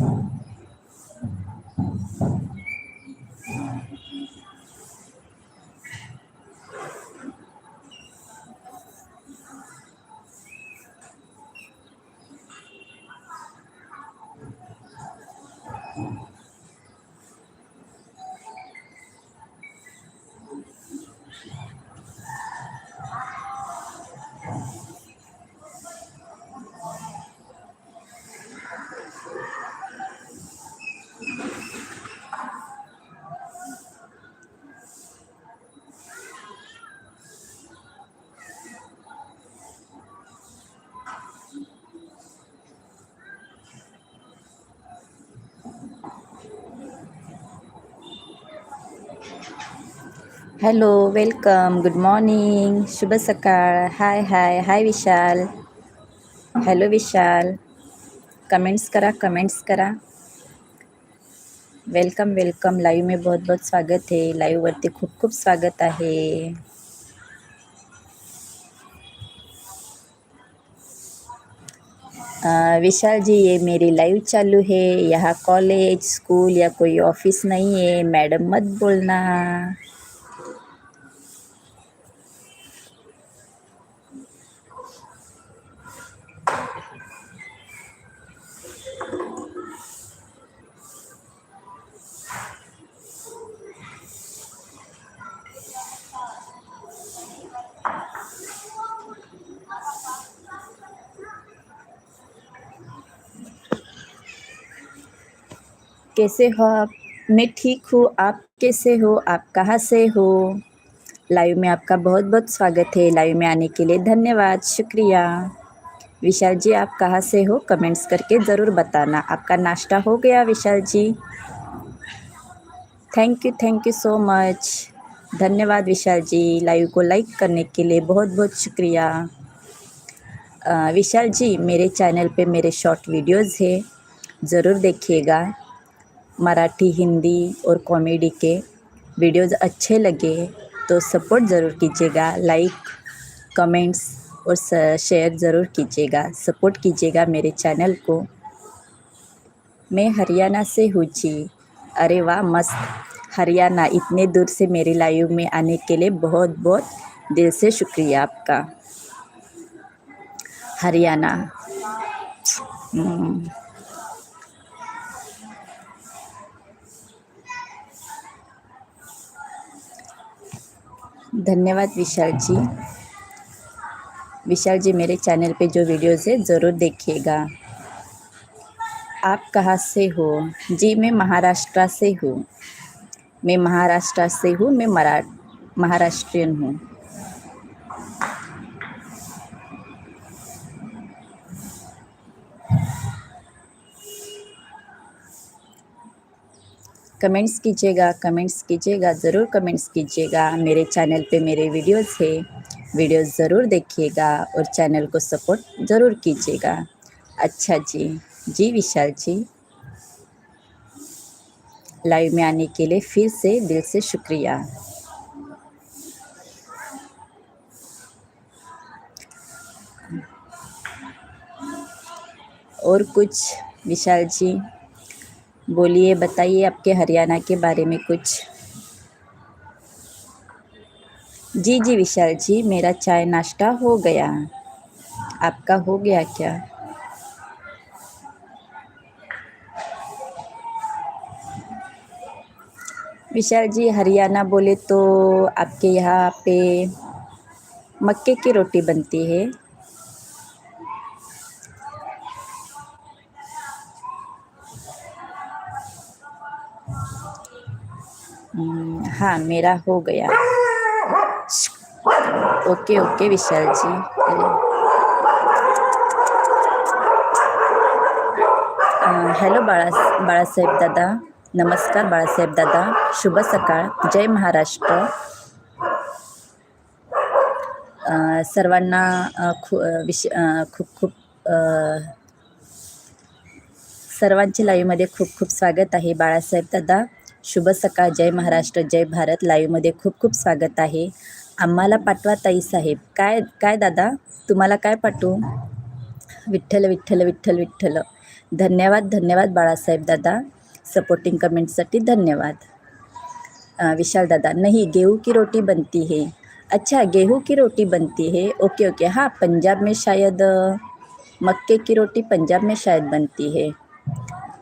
us. Hello welcome good morning शुभ सकाळ hi hi hi Vishal hello Vishal comments करा comments करा. Welcome welcome live में बहुत बहुत स्वागत है. लाईव्हवरती खूप खूप स्वागत आहे. अ, विशाल जी ये मेरी लाइव चालू है. यहाँ कॉलेज स्कूल या कोई ऑफ़िस नहीं है. मैडम मत बोलना. कैसे हो आप? मैं ठीक हूँ। आप कैसे हो? आप कहाँ से हो? लाइव में आपका बहुत बहुत स्वागत है। लाइव में आने के लिए धन्यवाद। शुक्रिया। विशाल जी, आप कहाँ से हो? कमेंट्स करके ज़रूर बताना। आपका नाश्ता हो गया Vishal ji. Thank you thank you so much धन्यवाद विशाल जी। लाइव को लाइक करने के लिए बहुत बहुत शुक्रिया विशाल जी, मेरे चैनल पे मेरे शॉर्ट वीडियोस है। ज़रूर देखिएगा। मराठी, हिंदी और कॉमेडी के वीडियोस अच्छे लगे तो सपोर्ट ज़रूर कीजिएगा, लाइक, कमेंट्स और शेयर ज़रूर कीजिएगा, सपोर्ट कीजिएगा मेरे चैनल को। मैं हरियाणा से हूँ जी। अरे वाह, मस्त। हरियाणा, इतने दूर से मेरे लाइव में आने के लिए बहुत बहुत दिल से शुक्रिया आपका। हरियाणा। धन्यवाद विशाल जी विशाल जी मेरे चैनल पे जो वीडियोस है, ज़रूर देखिएगा। आप कहाँ से हो? जी, मैं महाराष्ट्र से हूँ। मैं महाराष्ट्र से हूँ, मैं मरा, महाराष्ट्रियन हूँ। कमेंट्स कीजिएगा कमेंट्स कीजिएगा, ज़रूर कमेंट्स कीजिएगा। मेरे चैनल पे मेरे वीडियोस है, वीडियोस ज़रूर देखिएगा और चैनल को सपोर्ट ज़रूर कीजिएगा। अच्छा जी जी विशाल जी। लाइव में आने के लिए फिर से दिल से शुक्रिया। और कुछ, विशाल जी? बोलिए, बताइए आपके हरियाणा के बारे में कुछ। जी जी, विशाल जी, मेरा चाय नाश्ता हो गया। आपका हो गया क्या? विशाल जी, हरियाणा बोले तो आपके यहाँ पे मक्के की रोटी बनती है। हाँ मेरा हो गया। Okay okay Vishal ji. Hello बाळा बाळासाहेब दादा। नमस्कार बाळासाहेब दादा। शुभ सकाळ। जय महाराष्ट्र। सर्वांना खू विश खूप खूप अ, सर्वांचे लाईव्हमध्ये खूप खूप स्वागत आहे बाळासाहेब दादा. शुभ सकाळ जय महाराष्ट्र जय भारत. लाईव्हमध्ये खूप खूप स्वागत आहे. आम्हाला पाठवा ताई साहेब. काय काय दादा? तुम्हाला काय पाठवू? विठ्ठल विठ्ठल विठ्ठल विठ्ठल. धन्यवाद धन्यवाद बाळासाहेब दादा. सपोर्टिंग कमेंटसाठी धन्यवाद. विशाल दादा नाही गेहूं की रोटी बनती है? अच्छा गेहूं की रोटी बनती है. ओके ओके हाँ पंजाब में शायद मक्के की रोटी पंजाब में शायद बनती है.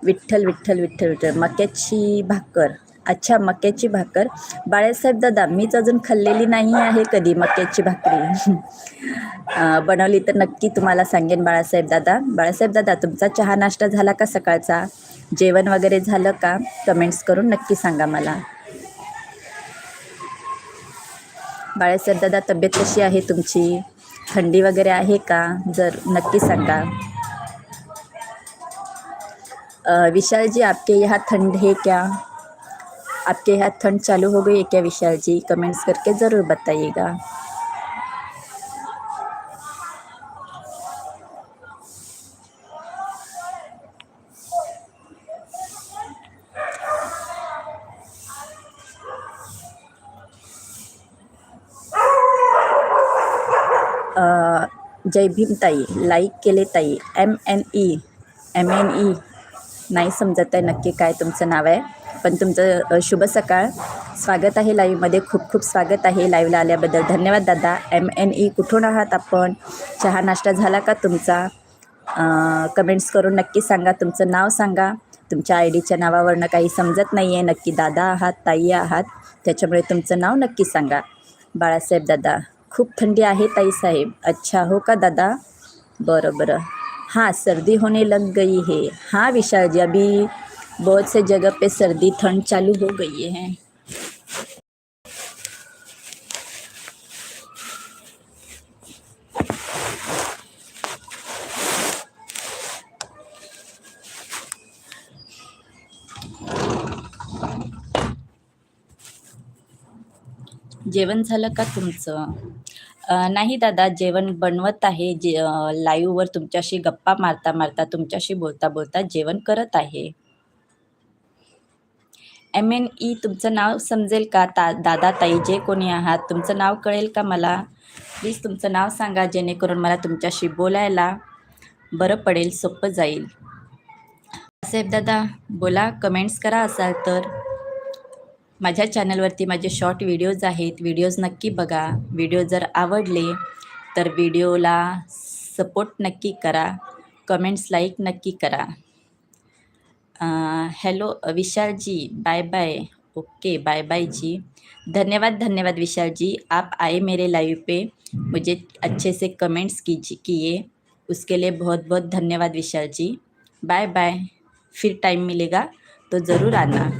विठ्ठल विठ्ठल विठ्ठल विठ्ठल. मक्याची भाकर. अच्छा मक्याची भाकर. बाळासाहेब दादा मीच अजून खाल्लेली नाही आहे कधी मक्याची भाकरी. बनवली तर नक्की तुम्हाला सांगेन बाळासाहेब दादा. बाळासाहेब दादा तुमचा चहा नाश्ता झाला का सकाळचा? जेवण वगैरे झालं का? कमेंट्स करून नक्की सांगा मला. बाळासाहेब दादा तब्येत कशी आहे तुमची? थंडी वगैरे आहे का? जर नक्की सांगा. विशाल जी, आपके यहाँ ठंड है क्या? आपके यहाँ ठंड चालू हो गई है क्या विशाल जी? कमेंट्स करके ज़रूर बताइएगा। जय भीम ताई लाईक केले ताई M N E M N E नाही समजत आहे नक्की काय तुमचं नाव आहे. पण तुमचं शुभ सकाळ. स्वागत आहे लाईव्हमध्ये. खूप खूप स्वागत आहे लाईव्हला आल्याबद्दल. धन्यवाद दादा. एम एन ई कुठून आहात आपण? चहा नाश्ता झाला का तुमचा? कमेंट्स करून नक्की सांगा. तुमचं नाव सांगा. तुमच्या आय डीच्या नावावरनं काही समजत नाही आहे नक्की दादा आहात ताई आहात. त्याच्यामुळे तुमचं नाव नक्की सांगा. बाळासाहेब दादा. खूप थंडी आहे ताई साहेब अच्छा हो का दादा? बरं बरं. हाँ सर्दी होने लग गई है। हाँ विशाल जी अभी बहुत से जगह पे सर्दी ठंड चालू हो गई है। झालं का तुमचं? नाही दादा जेवण बनवत आहे जे लाईव्हवर तुमच्याशी गप्पा मारता मारता तुमच्याशी बोलता बोलता जेवण करत आहे. एम एन ई तुमचं नाव समजेल का? ता दादा ताई जे कोणी आहात तुमचं नाव कळेल का मला? प्लीज तुमचं नाव सांगा जेणेकरून मला तुमच्याशी बोलायला बरं पडेल सोपं जाईल. साहेब दादा बोला कमेंट्स करा असाल तर. माझ्या चॅनलवरती माझे शॉर्ट व्हिडिओज आहेत. व्हिडिओज नक्की बघा. व्हिडिओ जर आवडले तर व्हिडिओला सपोर्ट नक्की करा. कमेंट्स लाईक नक्की करा. Hello Vishal ji bye bye okay bye bye ji. धन्यवाद धन्यवाद विशाल जी आप आए मेरे लाइव पे. मुझे अच्छे से कमेंट्स कीजिए किए. उसके लिए बहुत बहुत धन्यवाद विशाल जी बाय बाय फिर टाइम मिलेगा तो ज़रूर आना.